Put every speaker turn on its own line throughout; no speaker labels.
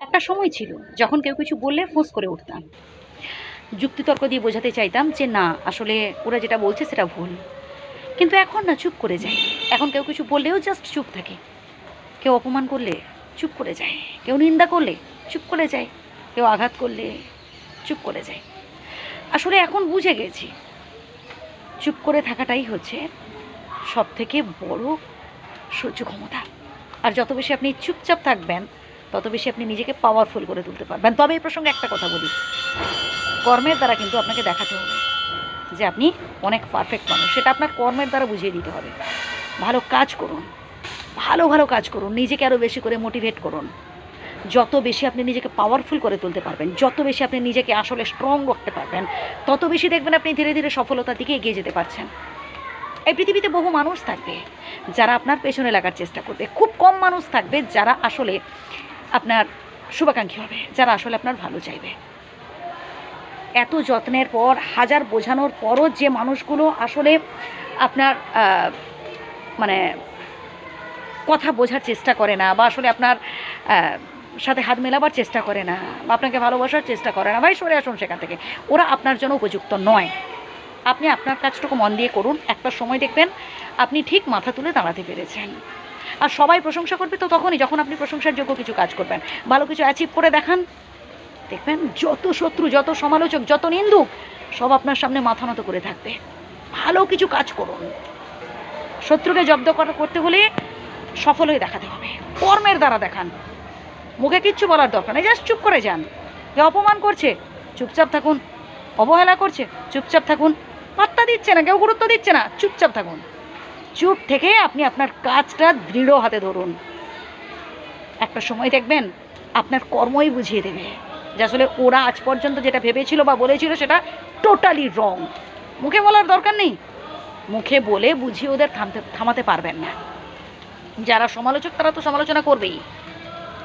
একটা সময় ছিল যখন কেউ কিছু বললে ফোঁস করে উঠতাম। যুক্তিতর্ক দিয়ে বোঝাতে চাইতাম যে, না, আসলে ওরা যেটা বলছে সেটা ভুল। কিন্তু এখন না, চুপ করে যায়। এখন কেউ কিছু বললেও জাস্ট চুপ থাকে। কেউ অপমান করলে চুপ করে যায়। কেউ নিন্দা করলে চুপ করে যায়। কেউ আঘাত করলে চুপ করে যায়। আসলে এখন বুঝে গেছি, চুপ করে থাকাটাই হচ্ছে সব থেকে বড় সহ্য ক্ষমতা। আর যত বেশি আপনি চুপচাপ থাকবেন তত বেশি আপনি নিজেকে পাওয়ারফুল করে তুলতে পারবেন। তবে এই প্রসঙ্গে একটা কথা বলি। কর্মের দ্বারা কিন্তু আপনাকে দেখাতে হবে যে আপনি অনেক পারফেক্ট মানুষ। সেটা আপনার কর্মের দ্বারা বুঝিয়ে দিতে হবে। ভালো কাজ করুন। ভালো ভালো কাজ করুন। নিজেকে আরও বেশি করে মোটিভেট করুন। যত বেশি আপনি নিজেকে পাওয়ারফুল করে তুলতে পারবেন, যত বেশি আপনি নিজেকে আসলে স্ট্রং করতে পারবেন, তত বেশি দেখবেন আপনি ধীরে ধীরে সফলতার দিকে এগিয়ে যেতে পারছেন। এই পৃথিবীতে বহু মানুষ থাকবে যারা আপনার পেছনে লাগার চেষ্টা করবে। খুব কম মানুষ থাকবে যারা আসলে আপনার শুভাকাঙ্ক্ষী হবে, যারা আসলে আপনার ভালো চাইবে। এত যত্নের পর, হাজার বোঝানোর পরও যে মানুষগুলো আসলে আপনার মানে কথা বোঝার চেষ্টা করে না, বা আসলে আপনার সাথে হাত মেলাবার চেষ্টা করে না, বা আপনাকে ভালোবাসার চেষ্টা করে না, ভাই সরে আসুন সেখান থেকে। ওরা আপনার জন্য উপযুক্ত নয়। আপনি আপনার কাজটুকু মন দিয়ে করুন, একটা সময় দেখবেন আপনি ঠিক মাথা তুলে দাঁড়াতে পেরেছেন। আর সবাই প্রশংসা করবে তো তখনই, যখন আপনি প্রশংসার যোগ্য কিছু কাজ করবেন। ভালো কিছু অ্যাচিভ করে দেখান। দেখবেন যত শত্রু, যত সমালোচক, যত নিন্দুক, সব আপনার সামনে মাথা নত করে থাকবে। ভালো কিছু কাজ করুন। শত্রুকে জব্দ করা, করতে হলে সফল হয়ে দেখাতে হবে। কর্মের দ্বারা দেখান। মুখে কিচ্ছু বলার দরকার নেই, জাস্ট চুপ করে যান। যে অপমান করছে, চুপচাপ থাকুন। অবহেলা করছে, চুপচাপ থাকুন। পাত্তা দিচ্ছে না, কেউ গুরুত্ব দিচ্ছে না, চুপচাপ থাকুন। চুপ থেকে আপনি আপনার কাজটা দৃঢ় হাতে ধরুন। একটা সময় দেখবেন আপনার কর্মই বুঝিয়ে দেবে। যে আসলে ওরা আজ পর্যন্ত যেটা ভেবেছিল বা বলেছিল সেটা টোটালি রং মুখে বলার দরকার নেই। মুখে বলে বুঝিয়ে ওদের থামতে, থামাতে পারবেন না। যারা সমালোচক তারা তো সমালোচনা করবেই।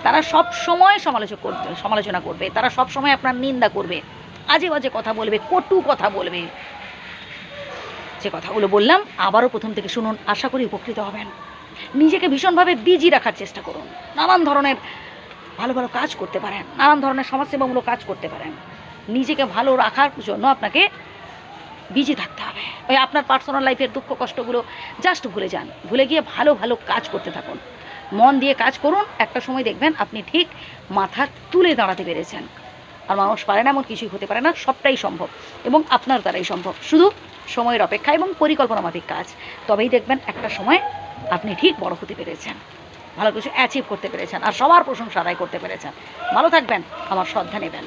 তারা সব সময় সমালোচক করবে, সমালোচনা করবে। তারা সব সময় আপনার নিন্দা করবে। আজে বাজে কথা বলবে, কটু কথা বলবে। যে কথাগুলো বললাম, আবারও প্রথম থেকে শুনুন, আশা করি উপকৃত হবেন। নিজেকে ভীষণভাবে বিজি রাখার চেষ্টা করুন। নানান ধরনের ভালো ভালো কাজ করতে পারেন, নানান ধরনের সমাজসেবামূলক কাজ করতে পারেন। নিজেকে ভালো রাখার জন্য আপনাকে বিজি থাকতে হবে। ওই আপনার পার্সোনাল লাইফের দুঃখ কষ্টগুলো জাস্ট ভুলে যান। ভুলে গিয়ে ভালো ভালো কাজ করতে থাকুন। মন দিয়ে কাজ করুন, একটা সময় দেখবেন আপনি ঠিক মাথা তুলে দাঁড়াতে পেরেছেন। আর মানুষ পারে না, এমন কিছুই হতে পারে না, সবটাই সম্ভব এবং আপনার দ্বারাই সম্ভব। শুধু সময়ের অপেক্ষা এবং পরিকল্পনা মাফিক কাজ। তবেই দেখবেন একটা সময় আপনি ঠিক বড় হতে পেরেছেন। ভালো কিছু অ্যাচিভ করতে পেরেছেন আর সবার প্রশংসা আদায় করতে পেরেছেন। ভালো থাকবেন, আমার শ্রদ্ধা নেবেন।